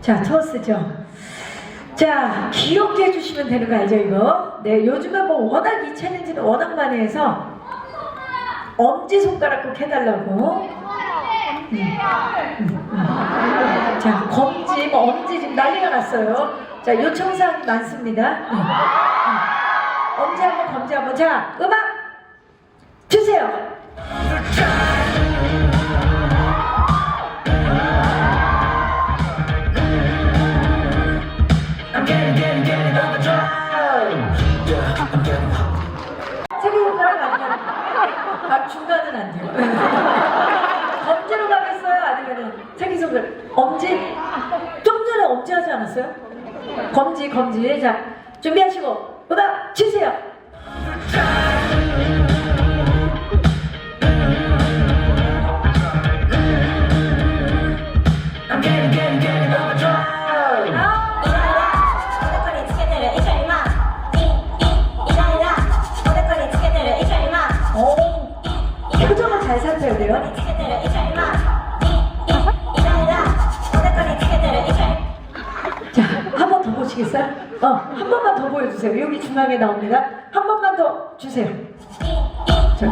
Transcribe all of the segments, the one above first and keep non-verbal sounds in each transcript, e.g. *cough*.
자, 토스죠. 자, 기억해 주시면 되는 거 알죠, 이거? 네, 요즘에 뭐 워낙 이 챌린지는 워낙 많이 해서 엄지손가락 꼭 해달라고. 음, 음, 음. 자, 검지, 뭐 엄지 지금 난리가 났어요. 자, 요청사항 많습니다. 엄지 한번, 검지 한번. 자, 음악 주세요. 아, 중간은 안 돼요. *laughs* 검지로 가겠어요? 아니면은 세계손가락? 엄지? 좀 전에 엄지 하지 않았어요? 검지, 검지. 자, 준비하시고 음악 주세요. 잘 샀죠, 그래요? 자, 한 번 더 보시겠어요? 어, 한 번만 더 보여주세요. 여기 중앙에 나옵니다. 한 번만 더 주세요. 자.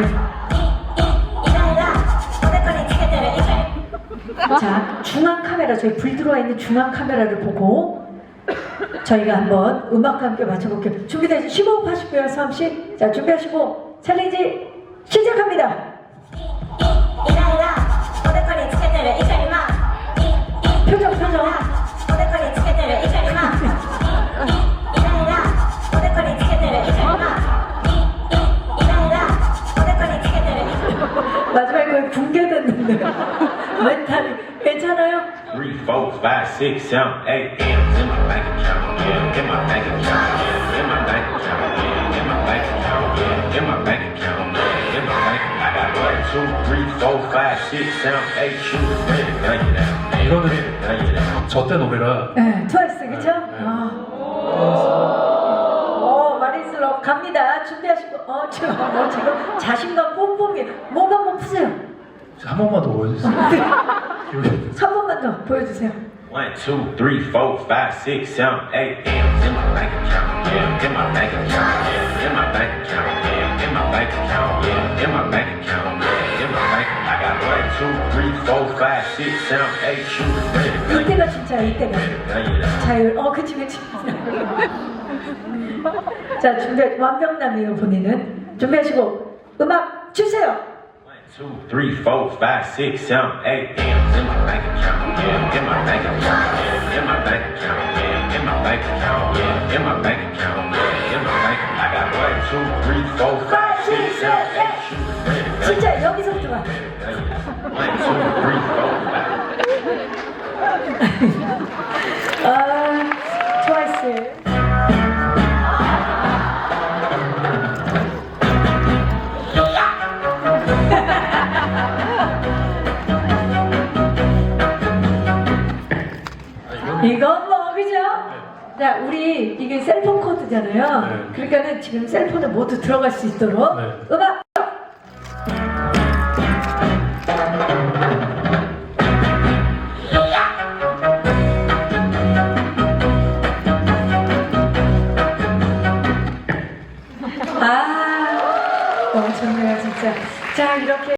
네. 자, 중앙 카메라, 저희 불 들어와 있는 중앙 카메라를 보고 저희가 한번 음악과 함께 맞춰볼게요. 준비되죠? 심호흡 하시고요, 서함씨. 자, 준비하시고 챌린지 시작합니다. 마지막에 거의 붕괴됐는데. 멘탈이 괜찮아요? Three, four, five, six, seven, eight M's in my bank account, yeah, in my bank account, yeah, in my bank account, yeah, in my bank account, yeah, in my bank account, yeah, in my bank. I got one, two, three, four, five, six, seven, eight shooters ready to gun you down. Hey, 이거는- ready to gun you down. 저때 노래라 네, 트와이스, 그쵸? 아. 어, 갑니다. 준비하시고, 어, 지금, 어, 지금 자신감 뿜뿜이. 몸 한번 푸세요. 한 번만 더 보여주세요. 여기 3번만 더 보여주세요. One, two, three, four, five, six, seven, eight M's in my bank account, yeah, in my bank account, yeah, in my bank account, yeah, in my bank account, yeah, in my bank account, yeah, in my bank. I got one, two, three, four, five, six, seven, eight shooters ready you 이때가 진짜 이때가. ready. 자율, 어, 그치, 그치. 자, 준비, 완벽남이에요, 본인은. 준비하시고, 음악 주세요! 2, 3, 4, 5, 6, 7, 8 M's in my bank account, yeah, in my bank account, yeah, in my bank account, yeah, in my bank account, yeah, in my bank account, yeah, in my bank account. I got 1, 2, 3, 4, 5, 6, 7, 8 shoes ready. 진짜 여기서부터 봐. 1, 2, 3, 4, 5. 이건 뭐, 그죠? 자, 우리 이게 셀폰 코드잖아요. 네. 그러니까는 지금 셀폰에 모두 들어갈 수 있도록 네. 음악 아, 너무 좋네요, 진짜. 자, 이렇게.